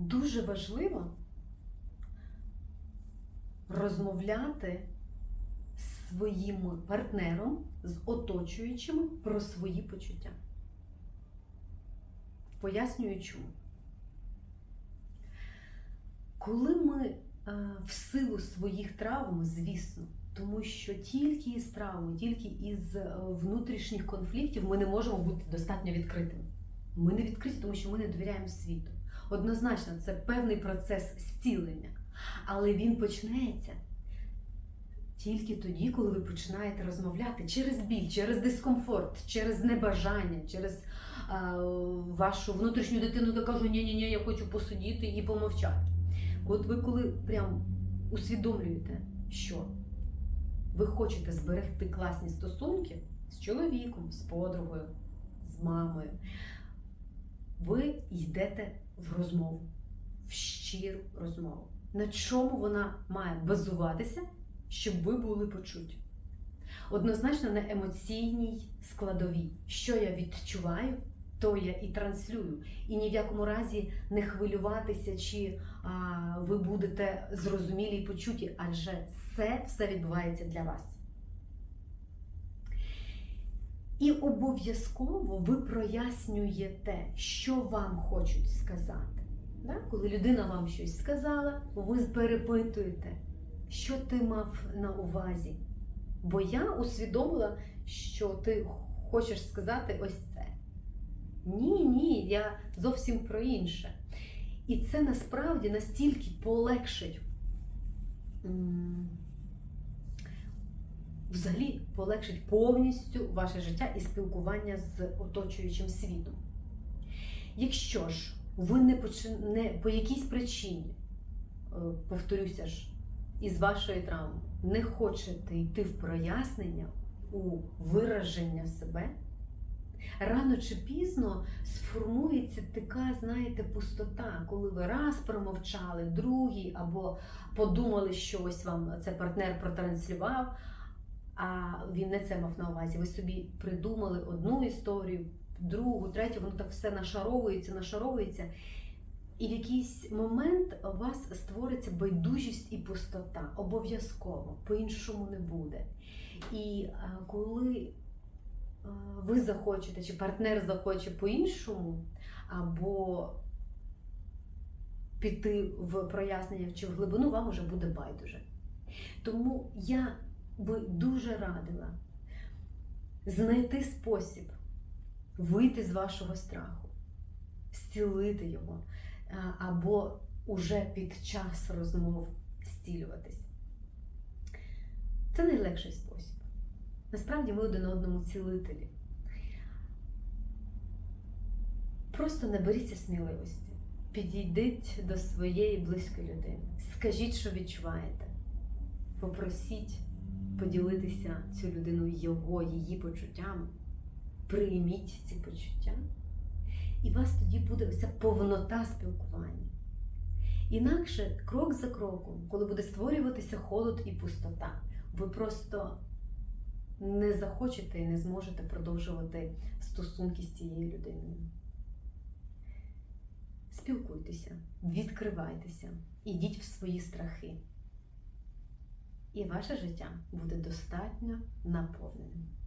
дуже важливо розмовляти з своїм партнером, з оточуючими про свої почуття. Пояснюю чому. Коли ми е, в силу своїх травм, звісно, тому що тільки із травми, тільки із е, внутрішніх конфліктів ми не можемо бути достатньо відкритими. Ми не відкриті, тому що ми не довіряємо світу. Однозначно, це певний процес зцілення, але він почнеться тільки тоді, коли ви починаєте розмовляти через біль, через дискомфорт, через небажання, через е, вашу внутрішню дитину, яка каже, ні ні ні я хочу посидіти і помовчати. От ви коли прям усвідомлюєте, що ви хочете зберегти класні стосунки з чоловіком, з подругою, з мамою, ви йдете в розмову, в щиру розмову. На чому вона має базуватися, щоб ви були почуті? Однозначно на емоційній складовій. Що я відчуваю, то я і транслюю. І ні в якому разі не хвилюватися, чи а, ви будете зрозумілі і почуті, адже це все відбувається для вас. І обов'язково ви прояснюєте, що вам хочуть сказати. Да? Коли людина вам щось сказала, ви перепитуєте, що ти мав на увазі. Бо я усвідомила, що ти хочеш сказати ось це. Ні, ні, я зовсім про інше. І це насправді настільки полегшить. Взагалі полегшить повністю ваше життя і спілкування з оточуючим світом. Якщо ж ви не, почи... не по якійсь причині, е, повторюся ж, із вашої травми, не хочете йти в прояснення у вираження себе, рано чи пізно сформується така, знаєте, пустота, коли ви раз промовчали, другий, або подумали, що ось вам це партнер протранслював, а він не це мав на увазі. Ви собі придумали одну історію, другу, третю, воно так все нашаровується, нашаровується. І в якийсь момент у вас створиться байдужість і пустота. Обов'язково, по-іншому не буде. І коли ви захочете, чи партнер захоче по-іншому, або піти в прояснення чи в глибину, вам уже буде байдуже. Тому я би дуже радила знайти спосіб вийти з вашого страху, зцілити його, або уже під час розмов зцілюватись. Це найлегший спосіб. Насправді ми один одному цілителі. Просто наберіться сміливості, підійдіть до своєї близької людини, скажіть, що відчуваєте, попросіть поділитися цю людину його, її почуттями, прийміть ці почуття, і у вас тоді буде ця повнота спілкування. Інакше, крок за кроком, коли буде створюватися холод і пустота, ви просто не захочете і не зможете продовжувати стосунки з цією людиною. Спілкуйтеся, відкривайтеся, ідіть в свої страхи. І ваше життя буде достатньо наповненим.